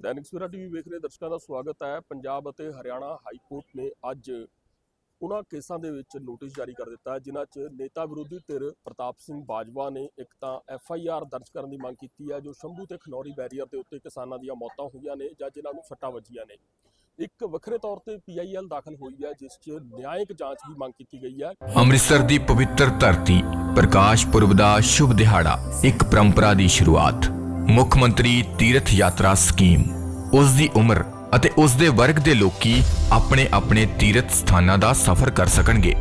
Dainik Savera TV ਵੇਖ ਰਹੇ ਦਰਸ਼ਕਾਂ ਦਾ ਸਵਾਗਤ ਹੈ। ਪੰਜਾਬ ਅਤੇ ਹਰਿਆਣਾ ਹਾਈ ਕੋਰਟ ਨੇ ਅੱਜ ਉਹਨਾਂ ਕੇਸਾਂ ਦੇ ਵਿੱਚ ਨੋਟਿਸ ਜਾਰੀ ਕਰ ਦਿੱਤਾ ਹੈ, ਜਿਨ੍ਹਾਂ 'ਚ ਨੇਤਾ ਵਿਰੋਧੀ ਧਿਰ ਪ੍ਰਤਾਪ ਸਿੰਘ ਬਾਜਵਾ ਨੇ ਇੱਕ ਤਾਂ ਐਫ ਆਈ ਆਰ ਦਰਜ ਕਰਨ ਦੀ ਮੰਗ ਕੀਤੀ ਹੈ, ਜੋ ਸ਼ੰਭੂ ਤੇ ਖਨੌਰੀ ਬੈਰੀਅਰ ਦੇ ਉੱਤੇ ਕਿਸਾਨਾਂ ਦੀਆਂ ਮੌਤਾਂ ਹੋਈਆਂ ਨੇ ਜਾਂ ਜਿਨ੍ਹਾਂ ਨੂੰ ਸੱਟਾਂ ਵੱਜੀਆਂ ਨੇ। ਇੱਕ ਵੱਖਰੇ ਤੌਰ ਤੇ ਪੀ ਆਈ ਐਲ ਦਾਖਲ ਹੋਈ ਹੈ, ਜਿਸ 'ਚ ਨਿਆਇਕ ਜਾਂਚ ਦੀ ਮੰਗ ਕੀਤੀ ਗਈ ਹੈ। ਅੰਮ੍ਰਿਤਸਰ ਦੀ ਪਵਿੱਤਰ ਧਰਤੀ ਪ੍ਰਕਾਸ਼ ਪੁਰਬ ਦਾ ਸ਼ੁਭ ਦਿਹਾੜਾ, ਇੱਕ ਪਰੰਪਰਾ ਦੀ ਸ਼ੁਰੂਆਤ। ਮੁੱਖ ਮੰਤਰੀ ਤੀਰਥ ਯਾਤਰਾ ਸਕੀਮ। ਉਸ ਦੀ ਉਮਰ ਅਤੇ ਉਸ ਦੇ ਵਰਗ ਦੇ ਲੋਕੀ ਆਪਣੇ ਆਪਣੇ ਤੀਰਥ ਸਥਾਨਾਂ ਦਾ ਸਫ਼ਰ ਕਰ ਸਕਣਗੇ।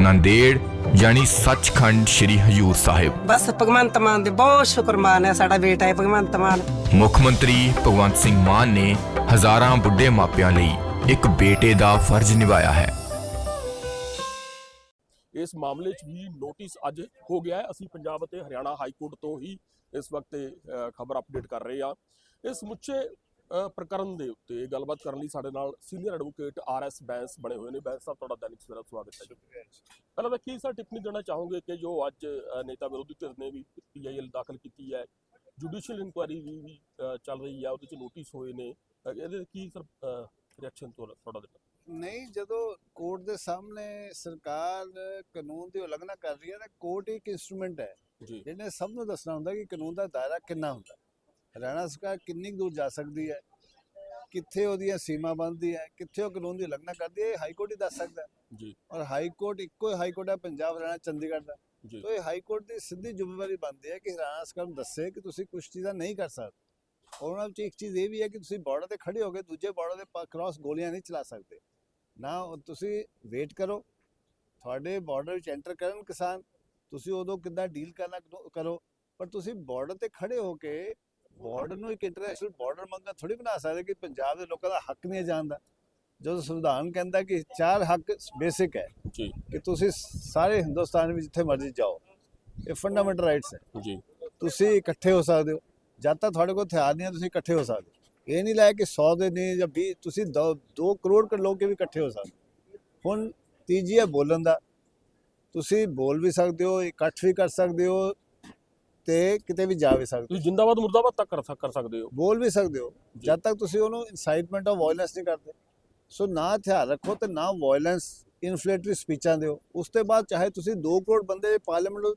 ਨੰਦੇੜ ਯਾਨੀ ਸੱਚਖੰਡ ਸ੍ਰੀ ਹਜੂਰ ਸਾਹਿਬ। ਬਸ ਭਗਵੰਤ ਮਾਨ ਦੇ ਬਹੁਤ ਸ਼ੁਕਰਮਾਨ ਹੈ ਸਾਡਾ ਬੇਟਾ ਹੈ ਭਗਵੰਤ ਮਾਨ। ਮੁੱਖ ਮੰਤਰੀ ਭਗਵੰਤ ਸਿੰਘ ਮਾਨ ਨੇ ਹਜ਼ਾਰਾਂ ਬੁੱਢੇ ਮਾਪਿਆਂ ਲਈ ਇੱਕ ਬੇਟੇ ਦਾ ਫਰਜ਼ ਨਿਭਾਇਆ ਹੈ। ਇਸ ਮਾਮਲੇ 'ਚ ਵੀ ਨੋਟਿਸ ਅੱਜ ਹੋ ਗਿਆ ਹੈ। ਅਸੀਂ ਪੰਜਾਬ ਅਤੇ ਹਰਿਆਣਾ ਹਾਈ ਕੋਰਟ ਤੋਂ ਹੀ ਇਸ ਵਕਤ ਖਬਰ ਅਪਡੇਟ ਕਰ ਰਹੇ ਹਾਂ ਇਸ ਮੁੱਛੇ ਪ੍ਰਕਰਨ ਦੇ ਉੱਤੇ ਗੱਲਬਾਤ ਕਰਨ ਲਈ ਸਾਡੇ ਨਾਲ senior advocate R S Bains ਬਣੇ ਹੋਏ ਨੇ। ਬੈਂਸ ਸਾਹਿਬ ਤੁਹਾਡਾ ਦੈਨਿਕ ਸਵੇਰਾ ਸਵਾਗਤ ਹੈ ਪਹਿਲਾਂ ਤਾਂ ਕੀ ਸਰ ਟਿੱਪਣੀ ਦੇਣਾ ਚਾਹੋਗੇ ਕਿ ਜੋ ਅੱਜ ਨੇਤਾ ਵਿਰੋਧੀ ਧਿਰ ਨੇ ਵੀ ਪੀਆਈਐਲ ਦਾਖਲ ਕੀਤੀ ਹੈ ਜੁਡੀਸ਼ੀਅਲ ਇਨਕੁਆਇਰੀ ਵੀ ਚੱਲ ਰਹੀ ਹੈ ਉਹਦੇ 'ਚ ਨੋਟਿਸ ਹੋਏ ਨੇ। ਇਹਦੇ ਕੀ ਸਰ ਰਿਐਕਸ਼ਨ ਤੁਹਾਡਾ ਦਿੱਤਾ ਨਹੀਂ ਜਦੋਂ ਕੋਰਟ ਦੇ ਸਾਹਮਣੇ ਸਰਕਾਰ ਕਾਨੂੰਨ ਦੀ ਉਲੰਘਣਾ ਕਰ ਰਹੀ ਹੈ ਤਾਂ ਕੋਰਟ ਇੱਕ ਇਨਸਟਰੂਮੈਂਟ ਹੈ। ਜਿਹਨੇ ਸਭ ਨੂੰ ਦੱਸਣਾ ਹੁੰਦਾ ਕਿ ਕਾਨੂੰਨ ਦਾ ਦਾਇਰਾ ਕਿੰਨਾ ਹੁੰਦਾ। ਹਰਿਆਣਾ ਸਰਕਾਰ ਕਿੰਨੀ ਦੂਰ ਜਾ ਸਕਦੀ ਹੈ? ਕਿੱਥੇ ਉਹਦੀਆਂ ਸੀਮਾ ਬਣਦੀ ਹੈ? ਕਿੱਥੇ ਉਹ ਕਾਨੂੰਨ ਦੀ ਉਲੰਘਣਾ ਕਰਦੀ ਹੈ? ਹਾਈ ਕੋਰਟ ਹੀ ਦੱਸ ਸਕਦਾ। ਜੀ। ਔਰ ਹਾਈ ਕੋਰਟ ਇੱਕੋ ਹੀ ਹਾਈ ਕੋਰਟ ਹੈ ਪੰਜਾਬ ਹਰਿਆਣਾ ਚੰਡੀਗੜ੍ਹ ਦਾ। ਜੀ। ਤਾਂ ਇਹ ਹਾਈ ਕੋਰਟ ਦੀ ਸਿੱਧੀ ਜ਼ਿੰਮੇਵਾਰੀ ਬਣਦੀ ਹੈ ਕਿ ਹਰਿਆਣਾ ਸਰਕਾਰ ਨੂੰ ਦੱਸੇ ਕਿ ਤੁਸੀਂ ਕੁਝ ਚੀਜ਼ਾਂ ਨਹੀਂ ਕਰ ਸਕਦੇ। ਔਰ ਉਹਨਾਂ ਵਿੱਚ ਇੱਕ ਚੀਜ਼ ਇਹ ਵੀ ਹੈ ਕਿ ਤੁਸੀਂ ਬਾਰਡਰ ਤੇ ਖੜੇ ਹੋ ਕੇ ਦੂਜੇ ਬਾਰਡਰ ਦੇ ਕ੍ਰਾਸ ਗੋਲੀਆਂ ਨਹੀਂ ਚਲਾ ਸਕਦੇ। ਨਾ ਤੁਸੀਂ ਵੇਟ ਕਰੋ। ਤੁਹਾਡੇ ਬਾਰਡਰ ਵਿੱਚ ਐਂਟਰ ਕਰਨ ਕਿਸਾਨ ਤੁਸੀਂ ਉਦੋਂ ਕਿੱਦਾਂ ਡੀਲ ਕਰਨਾ ਕਰੋ? ਪਰ ਤੁਸੀਂ ਬਾਰਡਰ ਤੇ ਖੜੇ ਹੋ ਕੇ ਬਾਰਡਰ ਨੂੰ ਇੱਕ ਇੰਟਰਨੈਸ਼ਨਲ ਬਾਰਡਰ ਮੰਗਾ ਥੋੜੀ ਬਣਾ ਸਕਦੇ ਕਿ ਪੰਜਾਬ ਦੇ ਲੋਕਾਂ ਦਾ ਹੱਕ ਨਹੀਂ ਹੈ ਜਾਣਦਾ ਜਦੋਂ ਸੰਵਿਧਾਨ ਕਹਿੰਦਾ ਕਿ ਚਾਰ ਹੱਕ ਬੇਸਿਕ ਹੈ ਜੀ। ਕਿ ਤੁਸੀਂ ਸਾਰੇ ਹਿੰਦੁਸਤਾਨ ਵਿੱਚ ਜਿੱਥੇ ਮਰਜ਼ੀ ਜਾਓ ਇਹ ਫੰਡਾਮੈਂਟਲ ਰਾਈਟਸ ਹੈ। ਜੀ। ਤੁਸੀਂ ਇਕੱਠੇ ਹੋ ਸਕਦੇ ਹੋ। ਜਦ ਤੱਕ ਤੁਹਾਡੇ ਕੋਲ ਹਥਿਆਰ ਨਹੀਂ ਹੈ ਤੁਸੀਂ ਇਕੱਠੇ ਹੋ ਸਕਦੇ ਇਹ ਨਹੀਂ ਲੈ ਕਿ 100 ਦੇ ਨਹੀਂ ਜਾਂ 20 ਤੁਸੀਂ 2 ਕਰੋੜ ਕਰ ਲੋਕ ਵੀ ਇਕੱਠੇ ਹੋ ਸਕਦੇ। ਹੁਣ ਤੀਜੀ ਹੈ ਬੋਲਣ ਦਾ। ਤੁਸੀਂ ਬੋਲ ਵੀ ਸਕਦੇ ਹੋ ਇਕੱਠ ਵੀ ਕਰ ਸਕਦੇ ਹੋ ਤੇ ਕਿਤੇ ਵੀ ਜਾ ਵੀ ਸਕਦੇ ਹੋ। ਤੁਸੀਂ ਜਿੰਦਾਬਾਦ ਮੁਰਦਾਬਾਦ ਤੱਕ ਕਰ ਸਕ- ਕਰ ਸਕਦੇ ਹੋ। ਬੋਲ ਵੀ ਸਕਦੇ ਹੋ। ਜਦ ਤੱਕ ਤੁਸੀਂ ਉਹਨੂੰ ਇਨਸਾਈਟਮੈਂਟ ਆਫ ਵਾਇਲੈਂਸ ਨਹੀਂ ਕਰਦੇ। ਸੋ ਨਾ ਹਥਿਆਰ ਰੱਖੋ ਤੇ ਨਾ ਵਾਇਲੈਂਸ ਇਨਫਲੇਟਰੀ ਸਪੀਚਾਂ ਦਿਓ। ਉਸ ਤੋਂ ਬਾਅਦ ਚਾਹੇ ਤੁਸੀਂ 2 ਕਰੋੜ ਬੰਦੇ ਪਾਰਲੀਮੈਂਟ ਨੂੰ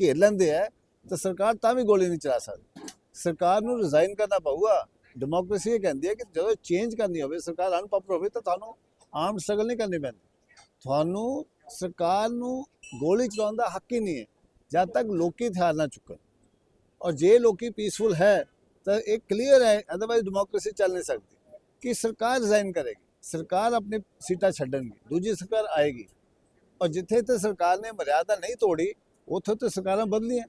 ਘੇਰ ਲੈਂਦੇ ਆ ਤਾਂ ਸਰਕਾਰ ਤਾਂ ਵੀ ਗੋਲੀ ਨਹੀਂ ਚਲਾ ਸਕਦੀ। ਸਰਕਾਰ ਨੂੰ ਰਿਜ਼ਾਈਨ ਕਰਨਾ ਪਊਗਾ। ਡੈਮੋਕ੍ਰੇਸੀ ਇਹ ਕਹਿੰਦੀ ਹੈ ਕਿ ਜਦੋਂ ਚੇਂਜ ਕਰਨੀ ਹੋਵੇ ਸਰਕਾਰ ਅਨਪਪਰ ਹੋਵੇ ਤਾਂ ਤੁਹਾਨੂੰ ਆਰਮ ਸਟਰਗਲ ਨਹੀਂ ਕਰਨੀ ਪੈਂਦੀ। ਤੁਹਾਨੂੰ ਸਰਕਾਰ ਨੂੰ ਗੋਲੀ ਚਲਾਉਣ ਦਾ ਹੱਕ ਹੀ ਨਹੀਂ ਹੈ, ਜਦ ਤੱਕ ਲੋਕੀ ਹਥਿਆਰ ਨਾ ਚੁੱਕਣ। ਔਰ ਜੇ ਲੋਕੀ ਪੀਸਫੁਲ ਹੈ, ਤਾਂ ਇਹ ਕਲੀਅਰ ਹੈ ਅਦਰਵਾਈਜ਼ ਡੈਮੋਕ੍ਰੇਸੀ ਚੱਲ ਨਹੀਂ ਸਕਦੀ। ਕਿ ਸਰਕਾਰ ਰਿਜ਼ਾਈਨ ਕਰੇਗੀ, ਸਰਕਾਰ ਆਪਣੀ ਸੀਟਾਂ ਛੱਡਣਗੀ, ਦੂਜੀ ਸਰਕਾਰ ਆਏਗੀ। ਔਰ ਜਿੱਥੇ ਤੇ ਸਰਕਾਰ ਨੇ ਮਰਿਆਦਾ ਨਹੀਂ ਤੋੜੀ, ਉੱਥੇ ਤੇ ਸਰਕਾਰਾਂ ਬਦਲੀਆਂ।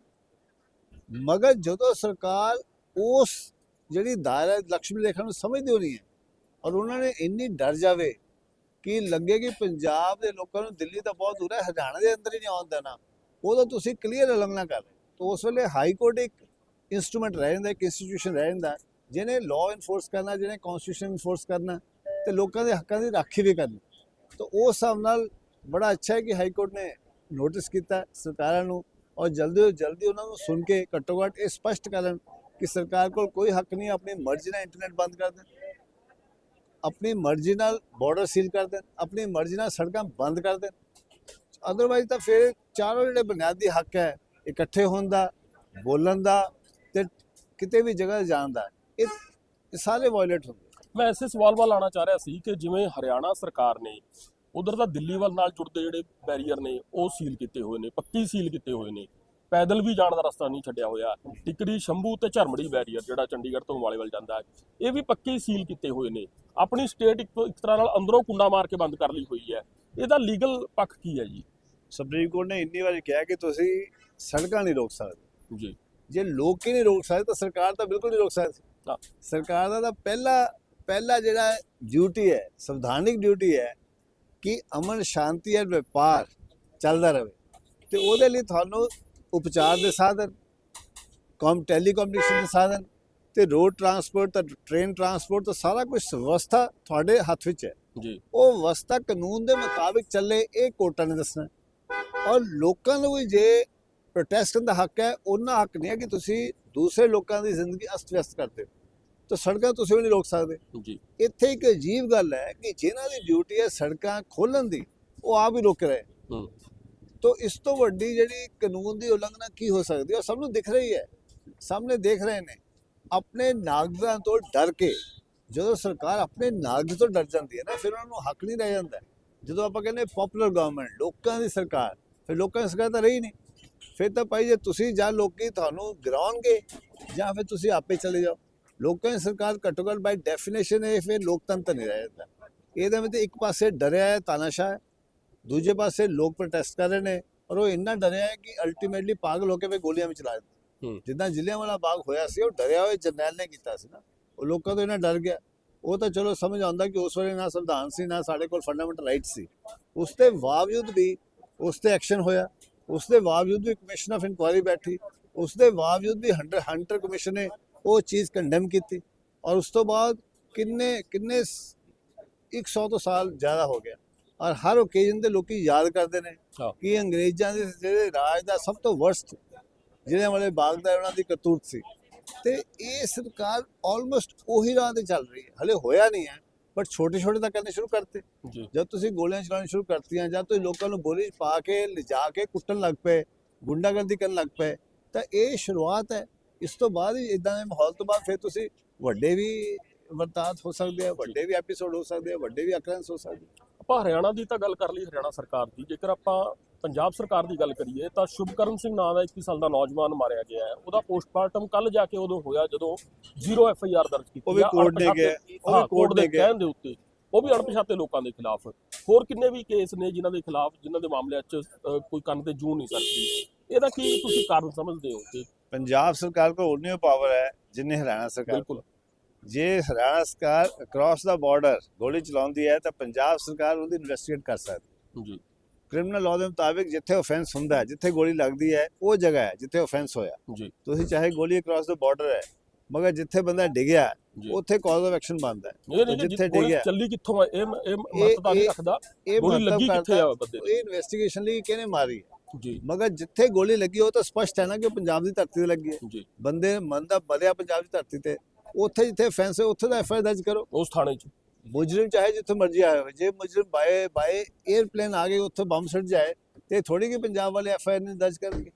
ਮਗਰ ਜਦੋਂ ਸਰਕਾਰ ਉਸ ਜਿਹੜੀ ਦਾਇਰਾ ਲక్ష్ਮੀ ਰੇਖਾ ਨੂੰ ਸਮਝਦੀ ਹੋਣੀ ਹੈ, ਔਰ ਉਹਨਾਂ ਨੇ ਇੰਨੀ ਡਰ ਜਾਵੇ ਕਿ ਲੱਗੇ ਕਿ ਪੰਜਾਬ ਦੇ ਲੋਕਾਂ ਨੂੰ ਦਿੱਲੀ ਤਾਂ ਬਹੁਤ ਦੂਰ ਹੈ, ਹਰਿਆਣਾ ਦੇ ਅੰਦਰ ਹੀ ਨਹੀਂ ਆਉਣ ਦੇਣਾ। ਉਹਦਾ ਤੁਸੀਂ ਕਲੀਅਰ ਉਲੰਘਣਾ ਕਰ ਰਹੇ ਤਾਂ ਉਸ ਵੇਲੇ ਹਾਈ ਕੋਰਟ ਇੱਕ ਇਨਸਟਰੂਮੈਂਟ ਰਹਿ ਜਾਂਦਾ, ਇੱਕ ਇੰਸਟੀਟਿਊਸ਼ਨ ਰਹਿ ਜਾਂਦਾ, ਜਿਹਨੇ ਲਾਅ ਇਨਫੋਰਸ ਕਰਨਾ, ਜਿਹਨੇ ਕਨਸਟੀਟਿਊਸ਼ਨ ਇਨਫੋਰਸ ਕਰਨਾ, ਤੇ ਲੋਕਾਂ ਦੇ ਹੱਕਾਂ ਦੀ ਰਾਖੀ ਵੀ ਕਰਨੀ। ਤਾਂ ਉਸ ਹਿਸਾਬ ਨਾਲ ਬੜਾ ਅੱਛਾ ਹੈ ਕਿ ਹਾਈ ਕੋਰਟ ਨੇ ਨੋਟਿਸ ਕੀਤਾ ਸਰਕਾਰਾਂ ਨੂੰ ਔਰ ਜਲਦੀ ਤੋਂ ਜਲਦੀ ਉਹਨਾਂ ਨੂੰ ਸੁਣ ਕੇ ਘੱਟੋ ਘੱਟ ਇਹ ਸਪਸ਼ਟ ਕਰਨ ਕਿ ਸਰਕਾਰ ਕੋਲ ਕੋਈ ਹੱਕ ਨਹੀਂ, ਆਪਣੀ ਮਰਜ਼ੀ ਨਾਲ ਇੰਟਰਨੈਟ ਬੰਦ ਕਰ ਦੇਣ ਆਪਣੀ ਮਰਜ਼ੀ ਨਾਲ ਬਾਰਡਰ ਸੀਲ ਕਰ ਦੇਣ, ਆਪਣੀ ਮਰਜ਼ੀ ਨਾਲ ਸੜਕਾਂ ਬੰਦ ਕਰ ਦੇਣ। ਅਦਰਵਾਈਜ਼ ਤਾਂ ਫਿਰ ਚਾਰੋਂ ਜਿਹੜੇ ਬੁਨਿਆਦੀ ਹੱਕ ਹੈ, ਇਕੱਠੇ ਹੋਣ ਦਾ, ਬੋਲਣ ਦਾ ਤੇ ਕਿਤੇ ਵੀ ਜਗ੍ਹਾ ਜਾਣ ਦਾ, ਇਹ ਸਾਰੇ ਵਾਇਲੇਟ ਹੁੰਦੇ ਮੈਂ ਐਸੇ ਸਵਾਲ ਵੱਲ ਆਉਣਾ ਚਾਹ ਰਿਹਾ ਸੀ ਕਿ ਜਿਵੇਂ ਹਰਿਆਣਾ ਸਰਕਾਰ ਨੇ ਉਧਰ ਤਾਂ ਦਿੱਲੀ ਵੱਲ ਨਾਲ ਜੁੜਦੇ ਜਿਹੜੇ ਬੈਰੀਅਰ ਨੇ, ਉਹ ਸੀਲ ਕੀਤੇ ਹੋਏ ਨੇ, ਪੱਕੀ ਸੀਲ ਕੀਤੇ ਹੋਏ ਨੇ। ਪੈਦਲ ਵੀ ਜਾਣ ਦਾ ਰਸਤਾ ਨਹੀਂ ਛੱਡਿਆ ਹੋਇਆ। ਟਿਕਰੀ, ਸ਼ੰਭੂ ਤੇ ਝਰਮੜੀ ਬੈਰੀਅਰ ਜਿਹੜਾ ਚੰਡੀਗੜ੍ਹ ਤੋਂ ਅੰਬਾਲੇ ਵੱਲ ਜਾਂਦਾ ਹੈ, ਇਹ ਵੀ ਪੱਕੇ ਸੀਲ ਕੀਤੇ ਹੋਏ ਨੇ। ਆਪਣੀ ਸਟੇਟ ਇੱਕ ਇੱਕ ਤਰ੍ਹਾਂ ਨਾਲ ਅੰਦਰੋਂ ਕੁੰਡਾ ਮਾਰ ਕੇ ਬੰਦ ਕਰ ਲਈ ਹੋਈ ਹੈ। ਇਹਦਾ ਲੀਗਲ ਪੱਖ ਕੀ ਹੈ ਜੀ? ਸੁਪਰੀਮ ਕੋਰਟ ਨੇ ਇੰਨੀ ਵਾਰੀ ਕਿਹਾ ਕਿ ਤੁਸੀਂ ਸੜਕਾਂ ਨਹੀਂ ਰੋਕ ਸਕਦੇ। ਜੀ। ਜੇ ਲੋਕ ਹੀ ਨਹੀਂ ਰੋਕ ਸਕਦੇ ਤਾਂ ਸਰਕਾਰ ਤਾਂ ਬਿਲਕੁਲ ਨਹੀਂ ਰੋਕ ਸਕਦੀ। ਸਰਕਾਰ ਦਾ ਤਾਂ ਪਹਿਲਾ ਪਹਿਲਾ ਜਿਹੜਾ ਡਿਊਟੀ ਹੈ ਸੰਵਿਧਾਨਿਕ ਡਿਊਟੀ ਹੈ ਕਿ ਅਮਨ ਸ਼ਾਂਤੀ ਅਤੇ ਵਪਾਰ ਚੱਲਦਾ ਰਹੇ। ਤੇ ਉਹਦੇ ਲਈ ਤੁਹਾਨੂੰ ਉਪਚਾਰ ਦੇ ਸਾਧਨ ਕਮ ਟੈਲੀਕਮਿਊਨੀਕੇਸ਼ਨ ਦੇ ਸਾਧਨ ਤੇ ਰੋਡ ਟਰਾਂਸਪੋਰਟ ਤੇ ਟ੍ਰੇਨ ਟਰਾਂਸਪੋਰਟ ਤਾਂ ਸਾਰਾ ਕੁਝ ਵਿਵਸਥਾ ਤੁਹਾਡੇ ਹੱਥ ਵਿੱਚ ਹੈ। ਜੀ। ਉਹ ਵਿਵਸਥਾ ਕਾਨੂੰਨ ਦੇ ਮੁਤਾਬਿਕ ਚੱਲੇ ਇਹ ਕੋਰਟਾਂ ਨੇ ਦੱਸਣਾ ਔਰ ਲੋਕਾਂ ਨੂੰ ਵੀ ਜੇ ਪ੍ਰੋਟੈਸਟ ਦਾ ਹੱਕ ਹੈ ਉਹਨਾਂ ਹੱਕ ਨਹੀਂ ਹੈ ਕਿ ਤੁਸੀਂ ਦੂਸਰੇ ਲੋਕਾਂ ਦੀ ਜ਼ਿੰਦਗੀ ਅਸਤ-ਵਿਅਸਤ ਕਰਦੇ ਹੋ। ਤਾਂ ਸੜਕਾਂ ਤੁਸੀਂ ਵੀ ਨਹੀਂ ਰੋਕ ਸਕਦੇ। ਜੀ। ਇੱਥੇ ਇੱਕ ਅਜੀਬ ਗੱਲ ਹੈ ਕਿ ਜਿਨ੍ਹਾਂ ਦੀ ਡਿਊਟੀ ਹੈ ਸੜਕਾਂ ਖੋਲਣ ਦੀ ਉਹ ਆਪ ਹੀ ਰੁਕ ਰਹੇ। ਤੋ ਇਸ ਤੋਂ ਵੱਡੀ ਜਿਹੜੀ ਕਾਨੂੰਨ ਦੀ ਉਲੰਘਣਾ ਕੀ ਹੋ ਸਕਦੀ ਹੈ ਉਹ ਸਭ ਨੂੰ ਦਿਖ ਰਹੀ ਹੈ। ਸਾਹਮਣੇ ਦੇਖ ਰਹੇ ਨੇ। ਆਪਣੇ ਨਾਗਰਿਕਾਂ ਤੋਂ ਡਰ ਕੇ ਜਦੋਂ ਸਰਕਾਰ ਆਪਣੇ ਨਾਗਰਿਕ ਤੋਂ ਡਰ ਜਾਂਦੀ ਹੈ ਨਾ, ਫਿਰ ਉਹਨਾਂ ਨੂੰ ਹੱਕ ਨਹੀਂ ਰਹਿ ਜਾਂਦਾ। ਜਦੋਂ ਆਪਾਂ ਕਹਿੰਦੇ ਪਪੂਲਰ ਗਵਰਨਮੈਂਟ ਲੋਕਾਂ ਦੀ ਸਰਕਾਰ, ਫਿਰ ਲੋਕਾਂ ਦੀ ਸਰਕਾਰ ਤਾਂ ਰਹੀ ਨਹੀਂ। ਫਿਰ ਤਾਂ ਭਾਈ ਜੇ ਤੁਸੀਂ ਜਾਂ ਲੋਕੀ ਤੁਹਾਨੂੰ ਗਿਰਾਉਣਗੇ, ਜਾਂ ਫਿਰ ਤੁਸੀਂ ਆਪੇ ਚਲੇ ਜਾਓ। ਲੋਕਾਂ ਦੀ ਸਰਕਾਰ ਘੱਟੋ ਘੱਟ ਬਾਈ ਡੈਫੀਨੇਸ਼ਨ ਇਹ ਫਿਰ ਲੋਕਤੰਤਰ ਨਹੀਂ ਰਹਿ ਜਾਂਦਾ। ਇਹਦੇ ਵਿੱਚ ਇੱਕ ਪਾਸੇ ਡਰਿਆ ਹੈ, ਤਾਨਾਸ਼ਾਹ ਹੈ, ਦੂਜੇ ਪਾਸੇ ਲੋਕ ਪ੍ਰੋਟੈਸਟ ਕਰ ਰਹੇ ਨੇ, ਔਰ ਉਹ ਇੰਨਾ ਡਰਿਆ ਹੈ ਕਿ ਅਲਟੀਮੇਟਲੀ ਪਾਗਲ ਹੋ ਕੇ ਵੀ ਗੋਲੀਆਂ ਵਿੱਚ ਚਲਾ ਦਿੰਦੇ ਜਿੱਦਾਂ ਜ਼ਿਲ੍ਹਿਆਂਵਾਲਾ ਬਾਗ ਹੋਇਆ ਸੀ ਉਹ ਡਰਿਆ ਹੋਇਆ ਜਰਨੈਲ ਨੇ ਕੀਤਾ ਸੀ ਨਾ। ਉਹ ਲੋਕਾਂ ਤੋਂ ਇੰਨਾ ਡਰ ਗਿਆ। ਉਹ ਤਾਂ ਚਲੋ ਸਮਝ ਆਉਂਦਾ ਕਿ ਉਸ ਵੇਲੇ ਨਾ ਸੰਵਿਧਾਨ ਸੀ ਨਾ ਸਾਡੇ ਕੋਲ ਫੰਡਾਮੈਂਟਲ ਰਾਈਟ ਸੀ। ਉਸ ਦੇ ਬਾਵਜੂਦ ਵੀ ਉਸ ਤੇ ਐਕਸ਼ਨ ਹੋਇਆ। ਉਸ ਦੇ ਬਾਵਜੂਦ ਵੀ ਕਮਿਸ਼ਨ ਆਫ ਇਨਕੁਆਇਰੀ ਬੈਠੀ। ਉਸ ਦੇ ਬਾਵਜੂਦ ਵੀ ਹੰਟਰ ਹੰਟਰ ਕਮਿਸ਼ਨ ਨੇ ਉਹ ਚੀਜ਼ ਕੰਡੈਮ ਕੀਤੀ। ਔਰ ਉਸ ਤੋਂ ਬਾਅਦ ਕਿੰਨੇ ਕਿੰਨੇ 100 ਤੋਂ ਸਾਲ ਜ਼ਿਆਦਾ ਹੋ ਗਿਆ। ਔਰ ਹਰ ਓਕੇਜ਼ਨ ਤੇ ਲੋਕੀ ਯਾਦ ਕਰਦੇ ਨੇ। ਕਿ ਅੰਗਰੇਜ਼ਾਂ ਦੇ ਜਿਹੜੇ ਰਾਜ ਦਾ ਸਭ ਤੋਂ ਵਰਸਟ ਜਿਹੜੇ ਵਾਲੇ ਬਾਗ ਦਾ ਉਹਨਾਂ ਦੀ ਕਰਤੂਤ ਸੀ। ਤੇ ਇਹ ਸਰਕਾਰ ਆਲਮੋਸਟ ਉਹੀ ਰਾਹ ਤੇ ਚੱਲ ਰਹੀ ਹੈ। ਹਲੇ ਹੋਇਆ ਨਹੀਂ ਹੈ ਪਰ ਛੋਟੇ ਛੋਟੇ ਤਾਂ ਕਰਨੇ ਸ਼ੁਰੂ ਕਰਤੇ। ਜੀ। ਜਦ ਤੁਸੀਂ ਗੋਲੀਆਂ ਚਲਾਉਣੀ ਸ਼ੁਰੂ ਕਰਤੀਆਂ ਜਦ ਤੁਸੀਂ ਲੋਕਾਂ ਨੂੰ 'ਚ ਪਾ ਕੇ ਲਿਜਾ ਕੇ ਕੁੱਟਣ ਲੱਗ ਪਏ ਗੁੰਡਾਗਰਦੀ ਕਰਨ ਲੱਗ ਪਏ ਤਾਂ ਇਹ ਸ਼ੁਰੂਆਤ ਹੈ। ਇਸ ਤੋਂ ਬਾਅਦ ਹੀ ਇਦਾਂ ਦੇ ਮਾਹੌਲ ਤੋਂ ਬਾਅਦ ਫਿਰ ਤੁਸੀਂ ਵੱਡੇ ਵੀ ਵਰਤਾਤ ਹੋ ਸਕਦੇ ਆ ਵੱਡੇ ਵੀ ਐਪੀਸੋਡ ਹੋ ਸਕਦੇ ਆ ਵੱਡੇ ਵੀ ਅਕਰੈਂਸ ਹੋ ਸਕਦੇ ਆ। ਆਪਾਂ ਹਰਿਆਣਾ ਦੀ ਤਾਂ ਗੱਲ ਕਰ ਲਈ ਹਰਿਆਣਾ ਸਰਕਾਰ ਦੀ। ਜੇਕਰ ਆਪਾਂ ਪੰਜਾਬ ਸਰਕਾਰ ਦੀ ਗੱਲ ਕਰੀਏ ਤਾਂ ਸ਼ੁਭਕਰਨ ਸਿੰਘ ਨਾਂ ਦਾ 21 ਸਾਲ ਦਾ ਨੌਜਵਾਨ ਮਾਰਿਆ ਗਿਆ ਹੈ। ਉਹਦਾ ਪੋਸਟਮਾਰਟਮ ਕੱਲ ਜਾ ਕੇ ਉਦੋਂ ਹੋਇਆ ਜਦੋਂ ਜ਼ੀਰੋ ਐਫ ਆਈ ਆਰ ਦਰਜ ਕੀਤੀ ਉਹ ਵੀ ਕੋਰਟ ਦੇ ਗਏ, ਉਹ ਵੀ ਕੋਰਟ ਦੇ। ਕਹਿਣ ਦੇ ਉੱਤੇ ਉਹ ਵੀ ਅਣਪਛਾਤੇ ਲੋਕਾਂ ਦੇ ਖਿਲਾਫ। ਹੋਰ ਕਿੰਨੇ ਵੀ ਕੇਸ ਨੇ ਜਿਨ੍ਹਾਂ ਦੇ ਖਿਲਾਫ ਜਿਨ੍ਹਾਂ ਦੇ ਮਾਮਲਿਆਂ 'ਚ ਕੋਈ ਕੰਨ ਤੇ ਜੂ ਨਹੀਂ ਸਕਦੀ ਇਹਦਾ ਕੀ ਤੁਸੀਂ ਕਾਰਨ ਸਮਝਦੇ ਹੋ ਕਿ ਪੰਜਾਬ ਸਰਕਾਰ ਕੋਲ ਉਨੀ ਪਾਵਰ ਹੈ ਜਿੰਨੇ ਹਰਿਆਣਾ ਸਰਕਾਰ ਬਿਲਕੁਲ। ਜੇ ਹਰਿਆਣਾ ਸਰਕਾਰ ਅਕ੍ਰੋਸ ਦਾ ਬਾਰਡਰ ਗੋਲੀ ਚਲਾਉਂਦੀ ਹੈ ਤਾਂ ਪੰਜਾਬ ਸਰਕਾਰ ਉਹਦੀ ਇਨਵੈਸਟੀਗੇਟ ਕਰ ਸਕਦੀ ਜੀ। ਕ੍ਰਿਮੀਨਲ ਲਾਅ ਦੇ ਮੁਤਾਬਿਕ ਜਿੱਥੇ ਆਫੈਂਸ ਹੁੰਦਾ ਹੈ ਜਿੱਥੇ ਗੋਲੀ ਲੱਗਦੀ ਹੈ ਉਹ ਜਗ੍ਹਾ ਹੈ ਜਿੱਥੇ ਆਫੈਂਸ ਹੋਇਆ। ਜੀ। ਤੁਸੀਂ ਚਾਹੇ ਗੋਲੀ ਅਕ੍ਰੋਸ ਦਾ ਬਾਰਡਰ ਹੈ ਮਗਰ ਜਿੱਥੇ ਬੰਦਾ ਡਿੱਗਿਆ ਉੱਥੇ ਕਾਜ਼ ਆਫ ਐਕਸ਼ਨ ਬਣਦਾ ਹੈ। ਜਿੱਥੇ ਜਿੱਥੇ ਡਿੱਗਿਆ। ਚੱਲੀ ਕਿੱਥੋਂ ਆ? ਇਹ ਇਹ ਮਹੱਤਤਾ ਨਹੀਂ ਇਹ- ਰੱਖਦਾ। ਇਹ ਗੋਲੀ ਲੱਗੀ ਕਿੱਥੇ ਕਰਦਾ ਆ ਬੰਦੇ ਦੀ? ਇਹ ਇਨਵੈਸਟੀਗੇਸ਼ਨ ਲਈ ਕਿਹਨੇ ਮਾਰੀ ਹੈ? ਜੀ। ਮਗਰ ਜਿੱਥੇ ਗੋਲੀ ਲੱਗੀ ਉਹ ਤਾਂ ਸਪਸ਼ਟ ਹੈ ਨਾ ਕਿ ਪੰਜਾਬ ਦੀ ਧਰਤੀ ਤੇ ਲੱਗੀ ਹੈ। ਬੰਦੇ ਮਨ ਦਾ ਬਲਿਆ ਪੰਜਾਬ ਦੀ ਧਰਤੀ ਤੇ। ਉੱਥੇ ਜਿੱਥੇ ਫੈਂਸ ਹੈ ਉੱਥੇ ਦਾ ਐਫਆਈਆਰ ਦਰਜ ਕਰੋ। ਉਸ ਥਾਣੇ 'ਚ। ਮੁਜਰਮ ਚਾਹੇ ਜਿੱਥੇ ਮਰਜ਼ੀ ਆਇਆ ਹੋਵੇ ਜੇ ਮੁਜਰਮ ਬਾਏ ਬਾਏ 에ਅਰਪਲੇਨ ਆ ਗਏ ਉੱਥੇ ਬੰਬ ਸੱਟ ਜਾਏ ਤੇ ਥੋੜੀ ਕਿ ਪੰਜਾਬ ਵਾਲੇ ਐਫਆਈਆਰ ਨਹੀਂ ਦਰਜ ਕਰਨਗੇ।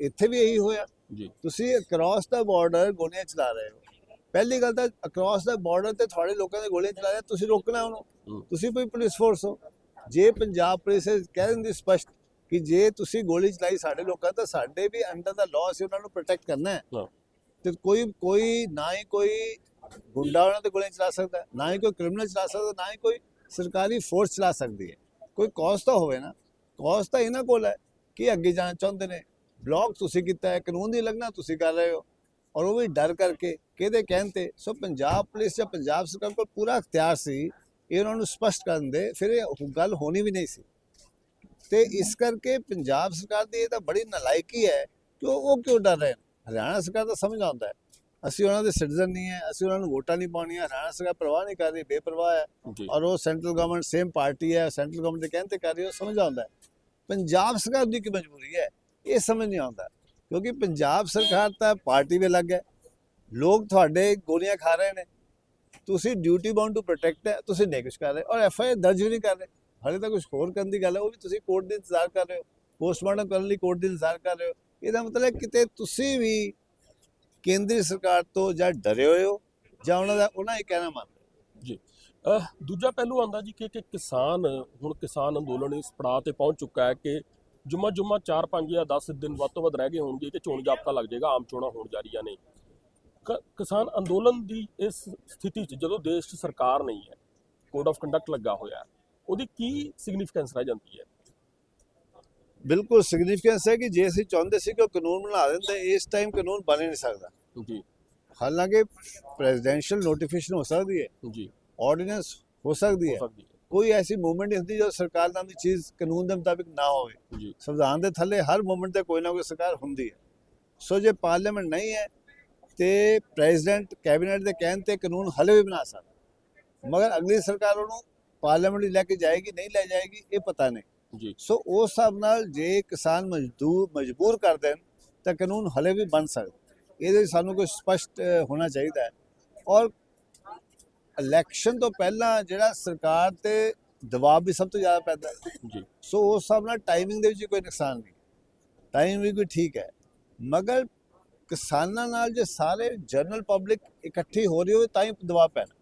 ਇੱਥੇ ਵੀ ਇਹੀ ਹੋਇਆ। ਜੀ। ਤੁਸੀਂ ਅਕ੍ਰੋਸ ਦਾ ਬਾਰਡਰ ਗੋਲੀਆਂ ਚਲਾ ਰਹੇ ਹੋ। ਪਹਿਲੀ ਗੱਲ ਤਾਂ ਅਕ੍ਰੋਸ ਦਾ ਬਾਰਡਰ ਤੇ ਤੁਹਾਡੇ ਲੋਕਾਂ ਦੇ ਗੋਲੀਆਂ ਚਲਾ ਰਹੇ ਤੁਸੀਂ ਰੋਕਣਾ ਉਹਨੂੰ। ਤੁਸੀਂ ਕੋਈ ਪੁਲਿਸ ਫੋਰਸ ਹੋ। ਜੇ ਪੰਜਾਬ ਪੁਲਿਸ ਕਹਿ ਦਿੰਦੀ ਸਪਸ਼ਟ ਕਿ ਜੇ ਤੁਸੀਂ ਗੋਲੀ ਚਲਾਈ ਸਾਡੇ ਲੋਕਾਂ ਤਾਂ ਸਾਡੇ ਵੀ ਅੰਡਰ ਦਾ ਲਾਅ ਅਸੀਂ ਉਹਨਾਂ ਨੂੰ ਪ੍ਰੋਟੈਕਟ ਕਰਨਾ ਹਾਂ। ਤੇ ਕੋਈ ਕੋਈ ਨਾ ਹੀ ਕੋਈ ਗੁੰਡਾ ਉਹਨਾਂ ਦੇ ਗੋਲੀਆਂ ਚਲਾ ਸਕਦਾ ਨਾ ਹੀ ਕੋਈ ਕ੍ਰਿਮੀਨਲ ਚਲਾ ਸਕਦਾ, ਨਾ ਹੀ ਕੋਈ ਸਰਕਾਰੀ ਫੋਰਸ ਚਲਾ ਸਕਦੀ ਹੈ। ਕੋਈ ਕੌਜ਼ ਤਾਂ ਹੋਵੇ ਨਾ। ਕੌਜ਼ ਤਾਂ ਇਹਨਾਂ ਕੋਲ ਹੈ ਕਿ ਅੱਗੇ ਜਾਣਾ ਚਾਹੁੰਦੇ ਨੇ। ਬਲੌਕ ਤੁਸੀਂ ਕੀਤਾ ਹੈ, ਕਾਨੂੰਨ ਦੀ ਉਲੰਘਣਾ ਤੁਸੀਂ ਕਰ ਰਹੇ ਹੋ। ਔਰ ਉਹ ਵੀ ਡਰ ਕਰਕੇ ਕਿਹਦੇ ਕਹਿਣ ਤੇ? ਸੋ ਪੰਜਾਬ ਪੁਲਿਸ ਜਾਂ ਪੰਜਾਬ ਸਰਕਾਰ ਕੋਲ ਪੂਰਾ ਅਖਤਿਆਰ ਸੀ, ਇਹ ਉਹਨਾਂ ਨੂੰ ਸਪਸ਼ਟ ਕਰਨ ਦੇ, ਫਿਰ ਇਹ ਗੱਲ ਹੋਣੀ ਵੀ ਨਹੀਂ ਸੀ। ਤੇ ਇਸ ਕਰਕੇ ਪੰਜਾਬ ਸਰਕਾਰ ਦੀ ਇਹ ਤਾਂ ਬੜੀ ਨਲਾਇਕੀ ਹੈ ਕਿ ਉਹ ਉਹ ਕਿਉਂ ਡਰ ਰਹੇ ਨੇ? ਹਰਿਆਣਾ ਸਰਕਾਰ ਤਾਂ ਸਮਝ ਆਉਂਦਾ ਹੈ। ਅਸੀਂ ਉਹਨਾਂ ਦੇ ਸਿਟੀਜ਼ਨ ਨਹੀਂ ਹੈ ਅਸੀਂ ਉਹਨਾਂ ਨੂੰ ਵੋਟਾਂ ਨਹੀਂ ਪਾਉਣੀਆਂ ਹਰਿਆਣਾ ਸਰਕਾਰ ਪਰਵਾਹ ਨਹੀਂ ਕਰ ਰਹੀ ਬੇਪਰਵਾਹ ਹੈ। ਔਰ ਉਹ ਸੈਂਟਰਲ ਗਵਰਨਮੈਂਟ ਸੇਮ ਪਾਰਟੀ ਹੈ ਸੈਂਟਰਲ ਗਵਰਨਮੈਂਟ ਦੇ ਕਹਿਣ ਤੇ ਕਰ ਰਹੀ ਉਹ ਸਮਝ ਆਉਂਦਾ ਪੰਜਾਬ ਸਰਕਾਰ ਦੀ ਕੀ ਮਜਬੂਰੀ ਹੈ? ਇਹ ਸਮਝ ਨਹੀਂ ਆਉਂਦਾ। ਕਿਉਂਕਿ ਪੰਜਾਬ ਸਰਕਾਰ ਤਾਂ ਪਾਰਟੀ ਵੀ ਅਲੱਗ ਹੈ। ਲੋਕ ਤੁਹਾਡੇ ਗੋਲੀਆਂ ਖਾ ਰਹੇ ਨੇ। ਤੁਸੀਂ ਡਿਊਟੀ ਬਾਉਂਡ ਟੂ ਪ੍ਰੋਟੈਕਟ ਹੈ ਤੁਸੀਂ ਨਹੀਂ ਕੁਛ ਕਰ ਰਹੇ। ਔਰ ਐਫ ਆਈ ਦਰਜ ਵੀ ਨਹੀਂ ਕਰ ਰਹੇ। ਹਾਲੇ ਤਾਂ ਕੁਝ ਹੋਰ ਕਰਨ ਦੀ ਗੱਲ ਹੈ ਉਹ ਵੀ ਤੁਸੀਂ ਕੋਰਟ ਦੇ ਇੰਤਜ਼ਾਰ ਕਰ ਰਹੇ ਹੋ। ਪੋਸਟਮਾਰਟਮ ਕਰਨ ਲਈ ਕੋਰਟ ਦੇ ਇੰਤਜ਼ਾਰ ਕਰ ਰਹੇ ਹੋ। ਇਹਦਾ ਮਤਲਬ ਕਿਤੇ ਤੁਸੀਂ ਵੀ ਕੇਂਦਰੀ ਸਰਕਾਰ ਤੋਂ ਜਾਂ ਡਰੇ ਹੋਏ ਹੋ? ਜਾਂ ਉਹਨਾਂ ਦਾ ਉਹਨਾਂ ਹੀ ਕਹਿਣਾ ਮੰਨ ਰਹੇ ਦੂਜਾ ਪਹਿਲੂ ਆਂਦਾ ਜੀ ਕਿ ਕਿਸਾਨ, ਹੁਣ ਕਿਸਾਨ ਅੰਦੋਲਨ ਇਸ ਪੜਾਅ ਤੇ ਪਹੁੰਚ ਚੁੱਕਾ ਹੈ ਕਿ ਜੁਮਾ ਜੁਮਾ 4 5 ਜਾਂ 10 ਦਿਨ ਵੱਧ ਤੋਂ ਵੱਧ ਰਹਿ ਗਏ ਹੋਣਗੇ ਕਿ ਚੋਣ ਜਾਬਤਾ ਲੱਗ ਜਾਏਗਾ, ਆਮ ਚੋਣਾਂ ਹੋਣ ਜਾ ਰਹੀਆਂ ਨੇ। ਕ- ਕਿਸਾਨ ਅੰਦੋਲਨ ਦੀ ਇਸ ਸਥਿਤੀ 'ਚ ਜਦੋਂ ਦੇਸ਼ 'ਚ ਸਰਕਾਰ ਨਹੀਂ ਹੈ ਕੋਡ ਆਫ ਕੰਡਕਟ ਲੱਗਾ ਹੋਇਆ, ਉਹਦੀ ਕੀ ਸਿਗਨੀਫੀਕੈਂਸ ਰਹਿ ਜਾਂਦੀ ਹੈ? ਬਿਲਕੁਲ ਸਿਗਨੀਫੀਕੈਂਸ ਹੈ ਕਿ ਜੇ ਅਸੀਂ ਚਾਹੁੰਦੇ ਸੀ ਕਿ ਉਹ ਕਾਨੂੰਨ ਬਣਾ ਤਾਂ ਇਸ ਟਾਈਮ ਕਾਨੂੰਨ ਬਣ ਨਹੀਂ ਸਕਦਾ। ਜੀ। ਹਾਲਾਂਕਿ ਪ੍ਰੈਜ਼ੀਡੈਂਸ਼ੀਅਲ ਨੋਟੀਫਿਕੇਸ਼ਨ ਹੋ ਸਕਦੀ ਹੈ। ਜੀ। ਆਰਡੀਨੈਂਸ ਹੋ ਸਕਦੀ ਹੋ। ਹੈ ਸਕਦੀ ਹੈ। ਕੋਈ ਐਸੀ ਮੂਵਮੈਂਟ ਨਹੀਂ ਹੁੰਦੀ ਜੋ ਸਰਕਾਰ ਨਾਮ ਦੀ ਚੀਜ਼ ਕਾਨੂੰਨ ਦੇ ਮੁਤਾਬਿਕ ਨਾ ਹੋਵੇ। ਜੀ। ਸੰਵਿਧਾਨ ਦੇ ਥੱਲੇ ਹਰ ਮੂਵਮੈਂਟ ਤੇ ਕੋਈ ਨਾ ਕੋਈ ਸਰਕਾਰ ਹੁੰਦੀ ਹੈ। ਸੋ ਜੇ ਪਾਰਲੀਮੈਂਟ ਨਹੀਂ ਹੈ ਤੇ ਪ੍ਰੈਜ਼ੀਡੈਂਟ ਕੈਬਨਿਟ ਦੇ ਕਹਿਣ ਤੇ ਕਾਨੂੰਨ ਹਲੇ ਵੀ ਬਣਾ ਸਕਦਾ। ਮਗਰ ਅਗਲੀ ਸਰਕਾਰ ਉਹਨੂੰ ਪਾਰਲੀਮੈਂਟ ਲੈ ਕੇ ਜਾਏਗੀ ਨਹੀਂ ਲੈ ਜਾਏਗੀ ਇਹ ਪਤਾ ਨਹੀਂ। ਜੀ। ਸੋ ਉਸ ਹਿਸਾਬ ਨਾਲ ਜੇ ਕਿਸਾਨ ਮਜ਼ਦੂਰ ਮਜਬੂਰ ਕਰ ਦੇਣ ਤਾਂ ਕਾਨੂੰਨ ਹਲੇ ਵੀ ਬਣ ਸਕਦਾ। ਇਹਦੇ ਸਾਨੂੰ ਕੋਈ ਸਪਸ਼ਟ ਹੋਣਾ ਚਾਹੀਦਾ ਹੈ। ਔਰ ਇਲੈਕਸ਼ਨ ਤੋਂ ਪਹਿਲਾਂ ਜਿਹੜਾ ਸਰਕਾਰ ਤੇ ਦਬਾਅ ਵੀ ਸਭ ਤੋਂ ਜ਼ਿਆਦਾ ਪੈਂਦਾ ਹੈ। ਜੀ। ਸੋ ਉਸ ਹਿਸਾਬ ਨਾਲ ਟਾਈਮਿੰਗ ਦੇ ਵਿੱਚ ਕੋਈ ਨੁਕਸਾਨ ਨਹੀਂ। ਟਾਈਮ ਵੀ ਕੋਈ ਠੀਕ ਹੈ। ਮਗਰ ਕਿਸਾਨਾਂ ਨਾਲ ਜੇ ਸਾਰੇ ਜਨਰਲ ਪਬਲਿਕ ਇਕੱਠੀ ਹੋ ਰਹੀ ਹੋਵੇ ਤਾਂ ਹੀ ਦਬਾਅ ਪੈਣਾ।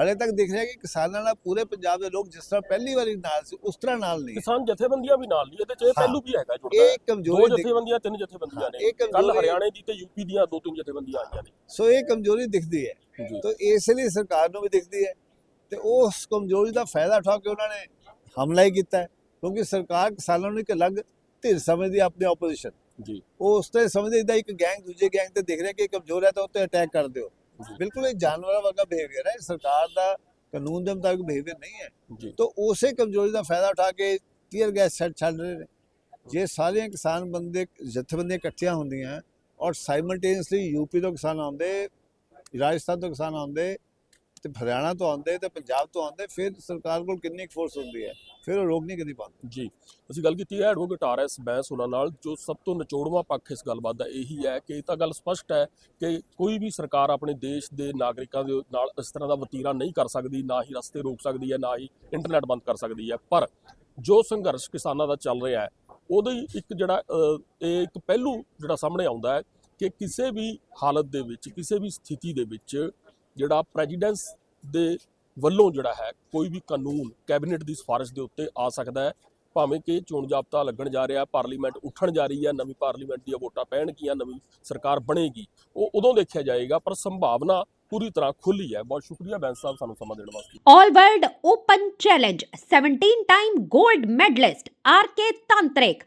ਹਲੇ ਤੱਕ ਦਿਖ ਰਿਹਾ ਕਿ ਕਿਸਾਨਾਂ ਨਾਲ ਪੂਰੇ ਪੰਜਾਬ ਦੇ ਲੋਕ ਜਿਸ ਤਰ੍ਹਾਂ ਪਹਿਲੀ ਵਾਰੀ ਨਾਲ ਸੀ ਉਸ ਤਰ੍ਹਾਂ ਨਾਲ ਨਹੀਂ। ਕਿਸਾਨ ਜਥੇਬੰਦੀਆਂ ਵੀ ਨਾਲ ਨਹੀਂ ਇਹਦੇ ਚ ਇਹ। ਪਹਿਲੂ ਵੀ ਹੈਗਾ ਜੁੜਦਾ। ਇਹ ਕਮਜ਼ੋਰੀ ਜਥੇਬੰਦੀਆਂ ਤਿੰਨ ਜਥੇਬੰਦੀਆਂ ਨੇ। ਕੱਲ ਹਰਿਆਣੇ ਦੀ ਤੇ ਯੂਪੀ ਦੀਆਂ ਦੋ ਤਿੰਨ ਜਥੇਬੰਦੀਆਂ ਆਈਆਂ ਨੇ। ਸੋ ਇਹ ਕਮਜ਼ੋਰੀ ਦਿਖਦੀ ਹੈ। ਤਾਂ ਇਸ ਲਈ ਸਰਕਾਰ ਨੂੰ ਵੀ ਦਿਖਦੀ ਹੈ। ਤੇ ਉਸ ਕਮਜ਼ੋਰੀ ਦਾ ਫਾਇਦਾ ਉਠਾ ਕੇ ਉਹਨਾਂ ਨੇ ਹਮਲਾ ਹੀ ਕੀਤਾ ਕਿਉਂਕਿ ਸਰਕਾਰ ਕਿਸਾਨਾਂ ਨੂੰ ਇੱਕ ਅਲੱਗ ਧਿਰ ਸਮਝਦੀ ਆਪਣੀ ਆਪੋਜੀਸ਼ਨ ਜੀ। ਉਹ ਉਸ ਤੇ ਸਮਝਦੇ ਜਿੱਦਾਂ ਇੱਕ ਗੈਂਗ ਦੂਜੇ ਗੈਂਗ ਤੇ ਦਿਖ ਰਿਹਾ ਕਿ ਕਮਜ਼ੋਰ ਹੈ ਤਾਂ ਉੱਤੇ ਅਟੈਕ ਕਰ ਦਿਓ। ਬਿਲਕੁਲ ਇਹ ਜਾਨਵਰਾਂ ਵਰਗਾ ਬਿਹੇਵੀਅਰ ਹੈ ਸਰਕਾਰ ਦਾ ਕਾਨੂੰਨ ਦੇ ਮੁਤਾਬਿਕ ਬਿਹੇਵੀਅਰ ਨਹੀਂ ਹੈ। ਤਾਂ ਉਸੇ ਕਮਜ਼ੋਰੀ ਦਾ ਫਾਇਦਾ ਉਠਾ ਕੇ ਟੀਅਰ ਗੈਸ ਛੱਡ ਛੱਡ ਰਹੇ ਨੇ। ਜੇ ਸਾਰੀਆਂ ਕਿਸਾਨ ਬੰਦੇ ਜਥੇਬੰਦੀਆਂ ਇਕੱਠੀਆਂ ਹੁੰਦੀਆਂ ਔਰ ਸਾਈਮਲਟੇਨੀਅਸਲੀ ਯੂਪੀ ਤੋਂ ਕਿਸਾਨ ਆਉਂਦੇ ਰਾਜਸਥਾਨ ਤੋਂ ਕਿਸਾਨ ਆਉਂਦੇ ਤੇ ਹਰਿਆਣਾ ਤੋਂ ਆਉਂਦੇ ਤੇ ਪੰਜਾਬ ਤੋਂ ਆਉਂਦੇ, ਫਿਰ ਸਰਕਾਰ ਕੋਲ ਕਿੰਨੀ ਫੋਰਸ ਹੁੰਦੀ ਹੈ? ਫਿਰ ਉਹ ਰੋਕ ਨਹੀਂ ਕਦੀ ਪਾਉਂਦੇ। ਜੀ, ਅਸੀਂ ਗੱਲ ਕੀਤੀ ਹੈ ਐਡਵੋਕੇਟ ਆਰ ਐਸ ਬੈਂਸ ਉਹਨਾਂ ਨਾਲ, ਜੋ ਸਭ ਤੋਂ ਨਿਚੋੜਵਾਂ ਪੱਖ ਇਸ ਗੱਲਬਾਤ ਦਾ ਇਹੀ ਹੈ ਕਿ ਇਹ ਤਾਂ ਗੱਲ ਸਪਸ਼ਟ ਹੈ ਕਿ ਕੋਈ ਵੀ ਸਰਕਾਰ ਆਪਣੇ ਦੇਸ਼ ਦੇ ਨਾਗਰਿਕਾਂ ਦੇ ਨਾਲ ਇਸ ਤਰ੍ਹਾਂ ਦਾ ਵਤੀਰਾ ਨਹੀਂ ਕਰ ਸਕਦੀ, ਨਾ ਹੀ ਰਸਤੇ ਰੋਕ ਸਕਦੀ ਹੈ, ਨਾ ਹੀ ਇੰਟਰਨੈਟ ਬੰਦ ਕਰ ਸਕਦੀ ਹੈ। ਪਰ ਜੋ ਸੰਘਰਸ਼ ਕਿਸਾਨਾਂ ਦਾ ਚੱਲ ਰਿਹਾ ਹੈ, ਉਹਦੇ ਇੱਕ ਜਿਹੜਾ ਇਹ ਇੱਕ ਪਹਿਲੂ ਜਿਹੜਾ ਸਾਹਮਣੇ ਆਉਂਦਾ ਹੈ ਕਿ ਕਿਸੇ ਵੀ ਹਾਲਤ ਦੇ ਵਿੱਚ, ਕਿਸੇ ਵੀ ਸਥਿਤੀ ਦੇ ਵਿੱਚ ਜਿਹੜਾ ਪ੍ਰੈਜ਼ੀਡੈਂਸ ਦੇ ਵੱਲੋਂ ਜਿਹੜਾ ਹੈ, ਕੋਈ ਵੀ ਕਾਨੂੰਨ ਕੈਬਨਿਟ ਦੀ ਸਿਫਾਰਿਸ਼ ਦੇ ਉੱਤੇ ਆ ਸਕਦਾ ਹੈ। ਭਾਵੇਂ ਕਿ ਚੋਣ ਜਾਬਤਾ ਲੱਗਣ ਜਾ ਰਿਹਾ, ਪਾਰਲੀਮੈਂਟ ਉੱਠਣ ਜਾ ਰਹੀ ਹੈ, ਨਵੀਂ ਪਾਰਲੀਮੈਂਟ ਦੀਆਂ ਵੋਟਾਂ ਪੈਣਗੀਆਂ, ਨਵੀਂ ਸਰਕਾਰ ਬਣੇਗੀ, ਉਹ ਉਦੋਂ ਦੇਖਿਆ ਜਾਏਗਾ, ਪਰ ਸੰਭਾਵਨਾ ਪੂਰੀ ਤਰ੍ਹਾਂ ਖੁੱਲੀ ਹੈ। ਬਹੁਤ ਸ਼ੁਕਰੀਆ ਬੈਂਸ ਸਾਹਿਬ ਸਾਨੂੰ ਸਮਾਂ ਦੇਣ ਵਾਸਤੇ। All World Open Challenge 17 time gold medalist RK Tantrik